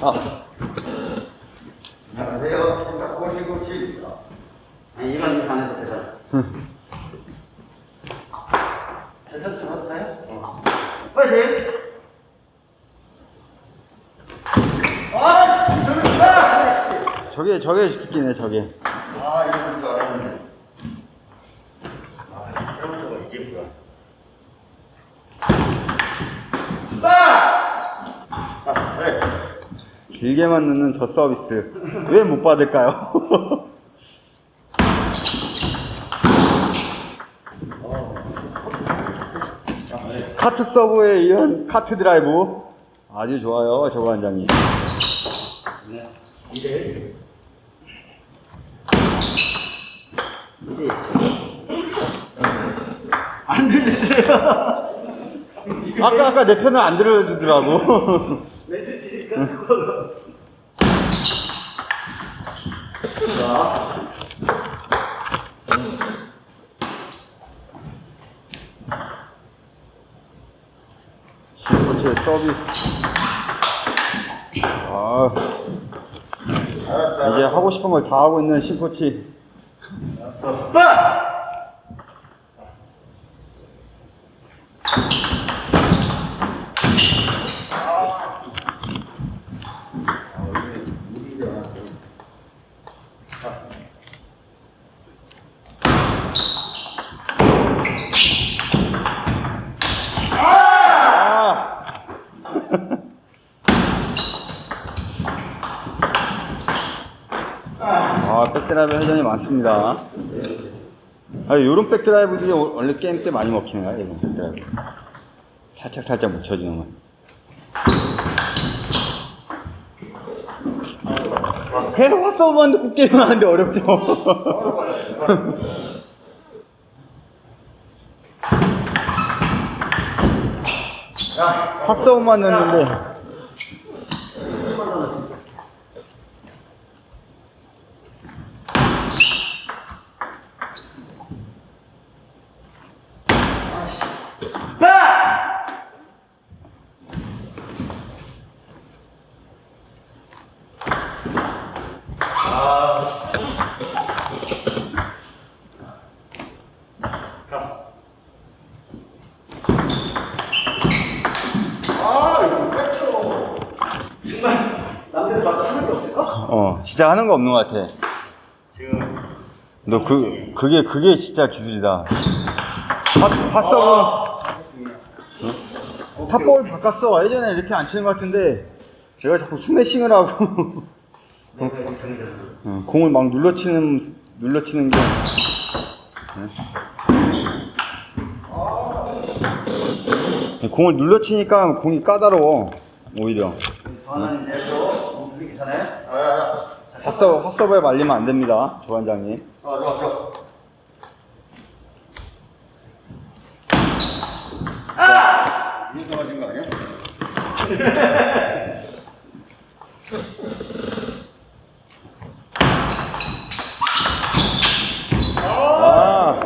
아. 안녕하세요. 생각 고시고시입니다. 아니 이만 인사 안 해도 되잖아. 대선 들었어요? 어. 파이팅! 아, 저기 저게 저게 죽기네 저게. 아, 이거 볼줄 알았는데. 아, 이러면서 이게 뭐야? 아, 그래. 길게만 넣는 저 서비스 왜 못 받을까요? 카트 서브에 이은 카트 드라이브 아주 좋아요 저 관장님. 네. 이래. 이래. 안 들리세요? 아까 아까 내 편을 안 들어주더라고. 멘트 치니까 그걸로. 자. 신코치의 서비스. 아 알았어. 이제 알았어. 하고 싶은 걸 다 하고 있는 신코치. 알았어. 아, 백드라이브 회전이 많습니다. 아, 요런 백드라이브들이 원래 게임 때 많이 먹히네요, 이런 백드라이브. 살짝 살짝 묻혀지는 건. 그래도 헛서브만 듣고 게임을 하는데 어렵죠. 헛서브만 넣는데. 아, 이거 뺏쳐. 정말 남들 봐도 하는 게 없을까? 어, 진짜 하는 거 없는 것 같아. 지금 너 그, 그게, 그게 진짜 기술이다. 파, 파서브, 탑볼 바꿨어. 예전에 이렇게 안 치는 것 같은데, 제가 자꾸 스매싱을 하고. 어, 공을 막 눌러치는, 눌러치는 게. 네. 공을 눌러치니까 공이 까다로워, 오히려. 전화는 내서 움직이기 전에 아. 핫서브, 핫서브에 말리면 안 됩니다, 조반장님. 좋아, 좋아, 좋아. 아! 이거 맞은 거 아니야? 아,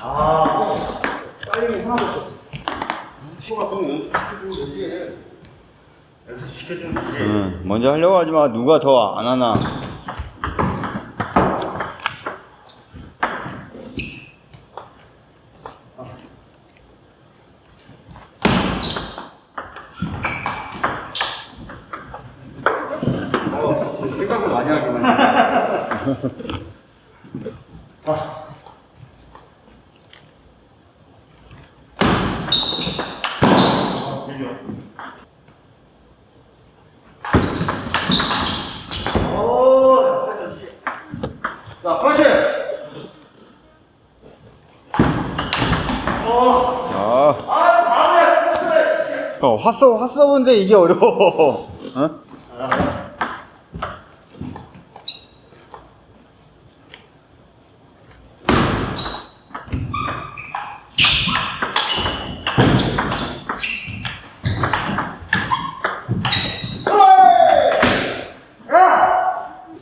아, 빨리 하나도 없어. 슈 같으면 연습시켜주면 되지. 연습시켜주면 되지. 응, 먼저 하려고 하지 마. 누가 더 안 하나. 어, 생각을 많이 하기만 해. 오, 역시. 자, 파이팅! 어, 아, 아. 어, 핫서브, 핫서브인데 이게 어려워. 어?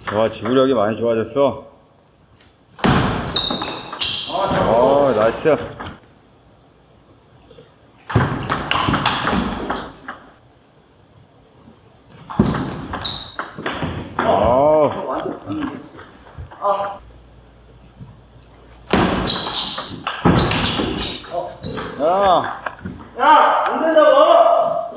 좋아, 지구력이 많이 좋아졌어. 어, 나이스. 야, 야, 안 된다고!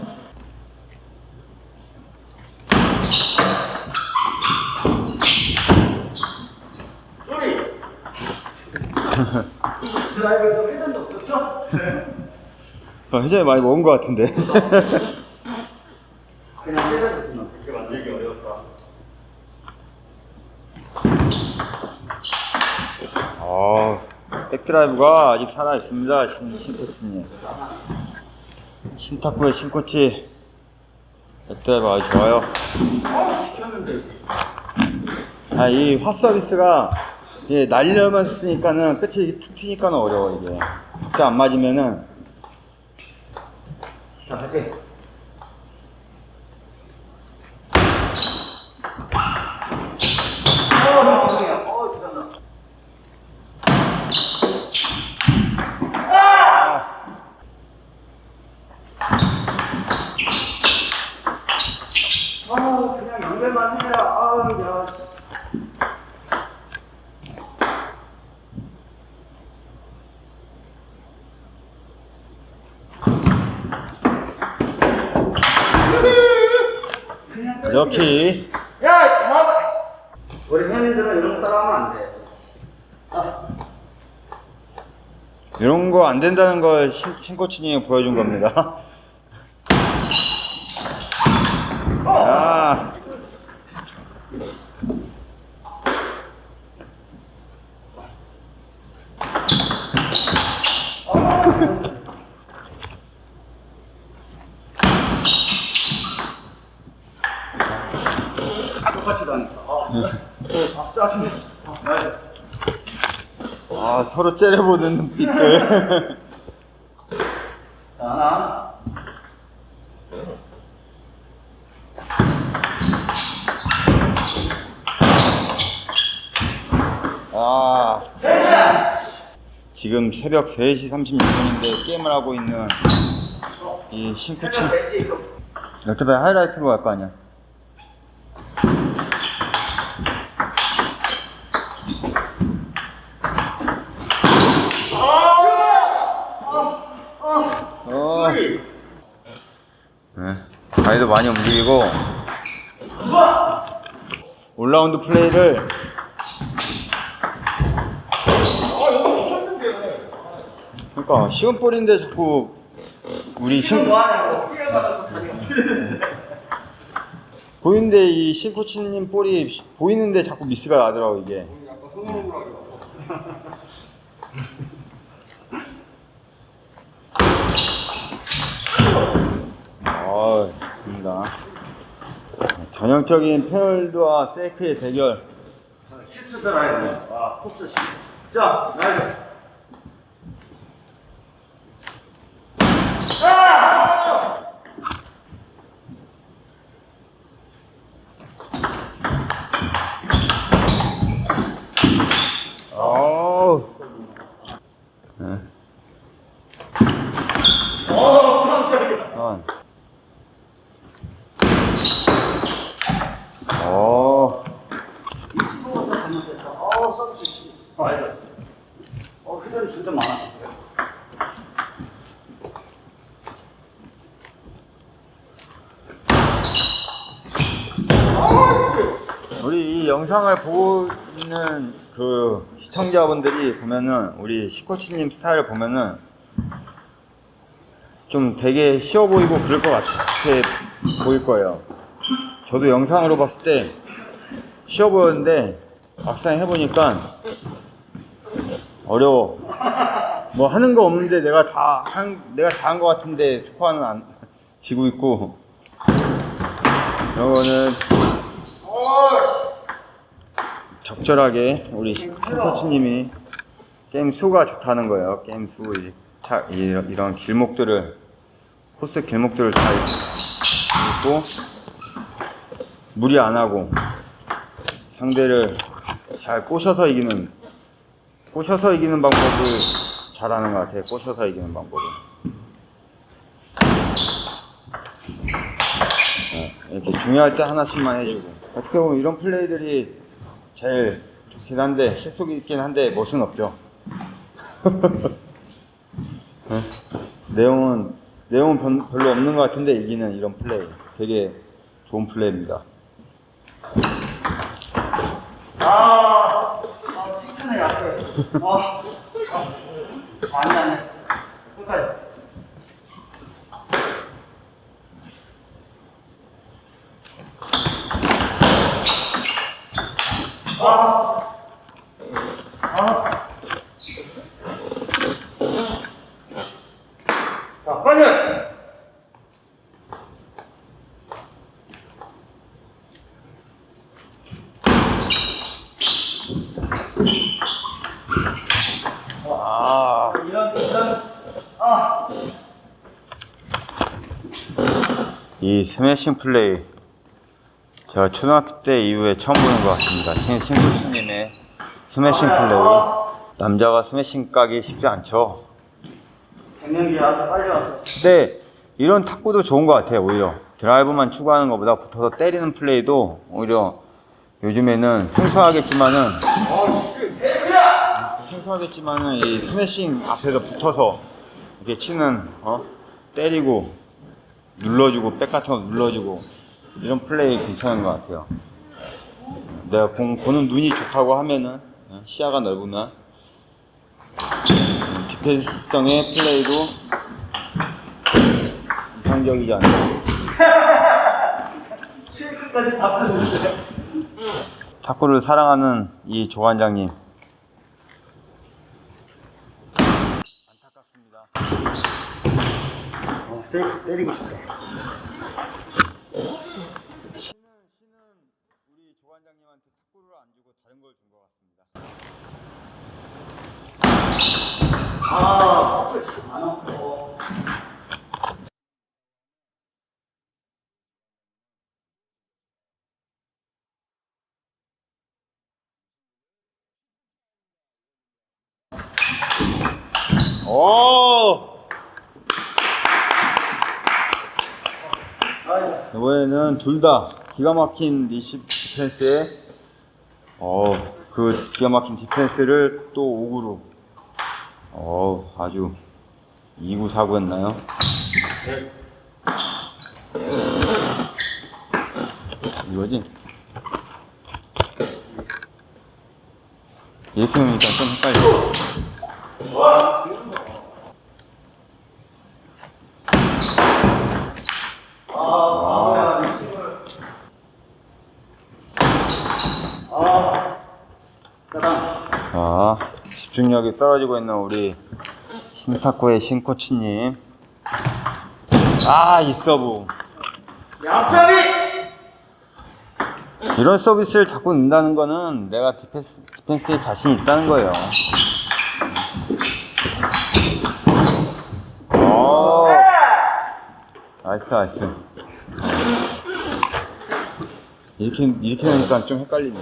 소리! 드라이브에도 회전도 없었어? 어, 회전이 많이 먹은 것 같은데. 그냥 회전했으면. 이렇게 만들기 어려웠다. 어, 백드라이브가 아직 살아 있습니다, 신, 신코치님. 신탁구의 신코치. 백드라이브 아주 좋아요. 아, 이화 서비스가 예, 날려만 쓰니까는 끝이 툭 튀니까는 어려워, 이게. 진짜 안 맞으면은. 자, 다시. 어, 형, 죄송해요. 어, 죄송합니다. 아, 그냥 연결만 해라. 아, 야. 씨. 이렇게. 야, 봐봐. 우리 회원님들은 이런 거 따라하면 안 돼. 아, 이런 거 안 된다는 걸 신, 신코치님이 보여준 겁니다. 아, 똑같이 다니까. 아, 아 짜증나. 아, 나 아, 서로 째려보는 눈빛들. 자, 하나. 아, 지금 새벽 3시 36분인데 게임을 하고 있는 이 신코치. 새벽 3시 이거. 이렇게 봐 하이라이트로 갈 거 아니야. 어. 네. 다리도 많이 움직이고 올라운드 플레이를 그러니까 시간 볼인데 자꾸 우리 신. 보이는데 이 신코치님 볼이 보이는데 자꾸 미스가 나더라고 이게. 약간 흐물흐물하게 아, 좋습니다. 전형적인 페널드와 세이크의 대결. 시트 드라이브. 아, 코스 시. 자, 나이스. 어우. 네. 어, 깜짝이야. 선. 어. 25부터 잘못했어. 어, 서비스. 어, 아니다. 어, 회전이 진짜 많았어. 우리 이 영상을 보고 있는 그 시청자분들이 보면은 우리 시코치님 스타일을 보면은 좀 되게 쉬워 보이고 그럴 것 같아 보일 거예요. 저도 영상으로 봤을 때 쉬워 보였는데 막상 해보니까 어려워. 뭐 하는 거 없는데 내가 다 한, 내가 다한것 같은데 스코어는 안 지고 있고 이거는 적절하게 우리 코치님이 게임 수가 좋다는 거예요. 게임 수 이런 길목들을 코스 길목들을 잘 읽고 무리 안 하고 상대를 잘 꼬셔서 이기는 꼬셔서 이기는 방법을 잘하는 것 같아요. 꼬셔서 이기는 방법을. 네, 이렇게 중요할 때 하나씩만 해주고 어떻게 보면 이런 플레이들이 제일 좋긴 한데 실속이 있긴 한데 멋은 없죠 네? 내용은 내용은 별- 별로 없는 것 같은데 이기는 이런 플레이 되게 좋은 플레이입니다. 아, 아, 칭찬에 아, 아, 많이 하네. 끝까지. 아, 아. 자, 빨리! 아, 이런, 이런, 아. 이 스매싱 플레이 제가 초등학교 때 이후에 처음 보는 것 같습니다. 신 신부님의 스매싱 플레이 남자가 스매싱 까기 쉽지 않죠. 갱년기야, 빨리 왔어. 근데 이런 탁구도 좋은 것 같아요. 오히려 드라이브만 추구하는 것보다 붙어서 때리는 플레이도 오히려 요즘에는 생소하겠지만은 생소하겠지만은 이 스매싱 앞에서 붙어서 이렇게 치는 어 때리고 눌러주고 백 같은 거 눌러주고 이런 플레이 괜찮은 것 같아요. 내가 공 보는 눈이 좋다고 하면은 어, 시야가 넓으면 음, 디펜스성의 플레이도 이상적이지 않나. 실크까지 다 팔렸는데. 탁구를 사랑하는 이 조관장님. 안타깝습니다. 어, 세이크 때리고 싶다. 신은 우리 조관장님한테 탁구를 안 주고 다른 걸 준 것 같습니다. 아, 많아. 어. 오! 아 이번에는 둘 다 기가 막힌 리시브 디펜스에 어, 그 기가 막힌 디펜스를 또 5구로 어, 아주 2구 4구였나요? 이거지? 이렇게 보니까 좀 헷갈려. 아, 바보야, 이 친구를. 아, 짜장. 자, 집중력이 떨어지고 있는 우리 신탁구의 신코치님. 아, 이 서브. 양사비! 이런 서비스를 자꾸 넣는다는 거는 내가 디펜스, 디펜스에 자신이 있다는 거예요. 오, 나이스, 나이스. 이렇게, 이렇게 하니까 좀 헷갈리네.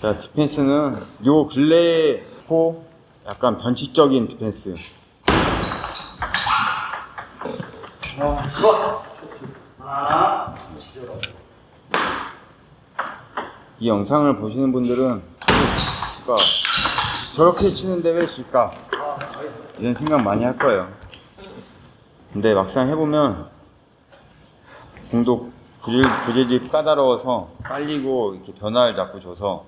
자, 디펜스는 요 근래에 코 약간 변칙적인 디펜스. 어. 이 영상을 보시는 분들은 그러니까 저렇게 치는데 왜 질까 이런 생각 많이 할 거예요. 근데 막상 해보면 공도 구질, 구질이 까다로워서 빨리고 이렇게 변화를 자꾸 줘서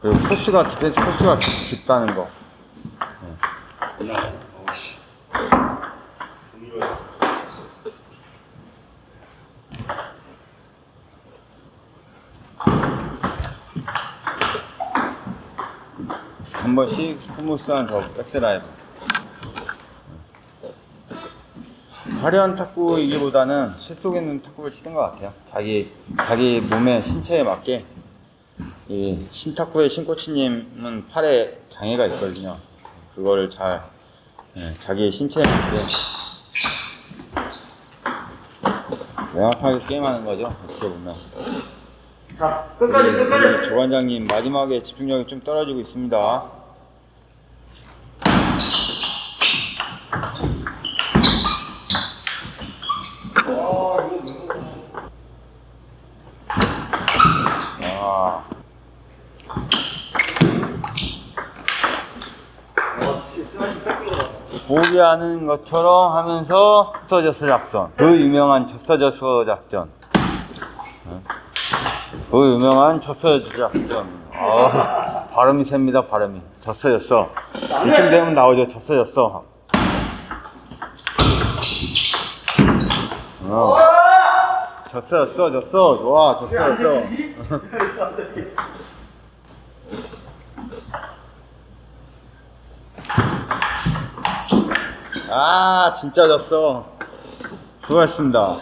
그리고 코스가 디펜스 코스가 깊- 깊다는 거. 한 번씩 스무스한 저 백드라이브. 화려한 탁구 이기보다는 실속 있는 탁구를 치는 것 같아요. 자기 자기 몸의 신체에 맞게 이 신탁구의 신코치님은 팔에 장애가 있거든요. 그거를 잘 예, 자기의 신체에 맞게 명확하게 게임하는 거죠. 어떻게 보면. 자, 끝까지, 끝까지. 조관장님 마지막에 집중력이 좀 떨어지고 있습니다. 포기하는 것처럼 하면서 졌어졌어 작전. 그 유명한 졌어졌어 작전. 어? 그 유명한 졌어졌어 작전. 아, 발음이 셉니다, 발음이. 졌어졌어. 이쯤 되면 나오죠, 졌어졌어. 어. 졌어졌어, 졌어. 좋아, 졌어졌어. 아, 진짜 졌어. 수고하셨습니다.